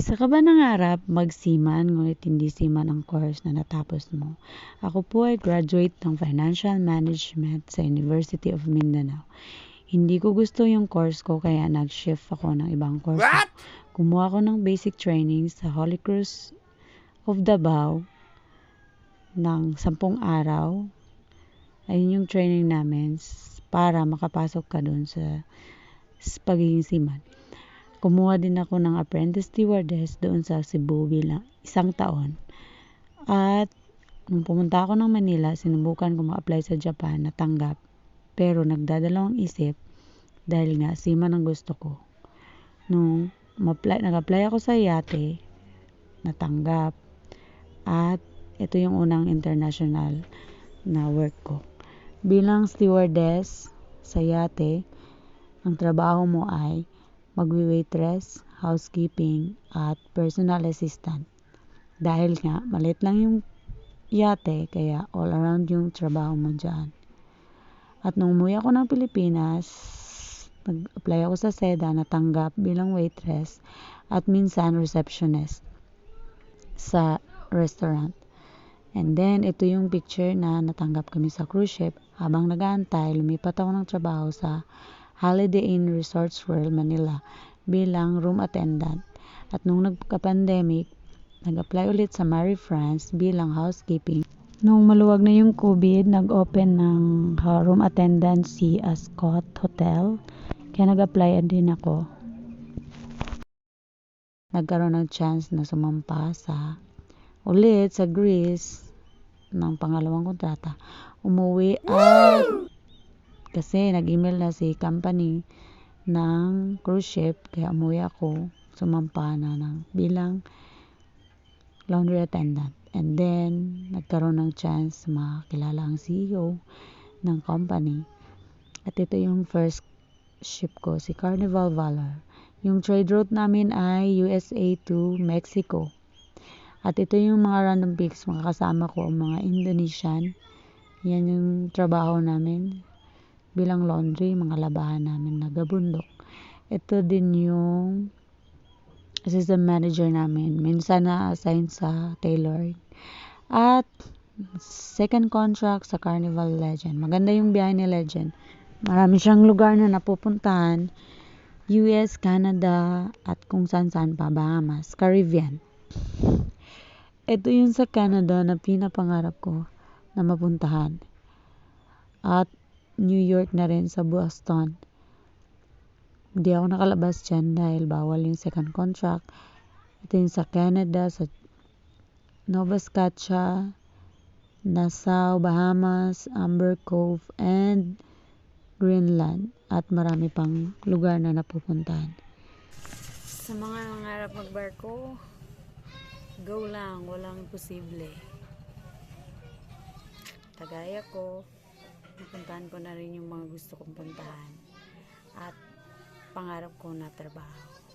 Isa ka ba nangarap magsiman ngunit hindi siman ang course na natapos mo? Ako po ay graduate ng Financial Management sa University of Mindanao. Hindi ko gusto yung course ko kaya nag-shift ako ng ibang course. What? Kumuha ako ng basic training sa Holy Cross of Davao ng sampung araw. Ayun yung training namin para makapasok ka dun sa, sa pagiging seaman. Kumuha din ako ng apprentice stewardess doon sa Cebu bilang isang taon. At nung pumunta ako ng Manila, sinubukan ko ma-apply sa Japan, natanggap. Pero nagdadalawang isip dahil nga seaman ang gusto ko. Nung nag-apply ako sa yate, natanggap. At ito yung unang international na work ko. Bilang stewardess sa yate, ang trabaho mo ay magwi-waitress, housekeeping, at personal assistant. Dahil nga, malit lang yung yate, kaya all around yung trabaho mo dyan. At nung umuwi ako ng Pilipinas, nag-apply ako sa SEDA, natanggap bilang waitress, at minsan receptionist sa restaurant. And then, ito yung picture na natanggap kami sa cruise ship. Habang nag-aantay, lumipat ako ng trabaho sa Holiday Inn Resorts World, Manila bilang room attendant. At nung nagka-pandemic, nag-apply ulit sa Marie France bilang housekeeping. Nung maluwag na yung COVID, nag-open ng room attendant si Ascot Hotel. Kaya nag-apply din ako. Nagkaroon ng chance na sumampa sa ulit sa Greece ng pangalawang kontrata. Umuwi at kasi nag-email na si company ng cruise ship kaya umuwi ako sumampa na ng bilang laundry attendant. And then nagkaroon ng chance makilala ang CEO ng company. At ito yung first ship ko si Carnival Valor. Yung trade route namin ay USA to Mexico. At ito yung mga random pics mga kasama ko mga Indonesian. Yan yung trabaho namin bilang laundry, mga labahan namin na gabundok. Ito din yung assistant manager namin. Minsan na-assign sa tailoring. At second contract sa Carnival Legend. Maganda yung biyahe ni Legend. Marami siyang lugar na napupuntahan. US, Canada, at kung saan-saan pa, Bahamas, Caribbean. Ito yung sa Canada na pinapangarap ko na mapuntahan. At New York na rin sa Boston. Hindi ako nakalabas dyan dahil bawal yung second contract. Ito yung sa Canada, sa Nova Scotia, Nassau, Bahamas, Amber Cove, and Greenland. At marami pang lugar na napupuntahan. Sa mga nangarap magbarko, go lang, walang posible. Kagaya ko, napuntahan ko na rin yung mga gusto kong puntahan. At pangarap ko na trabaho.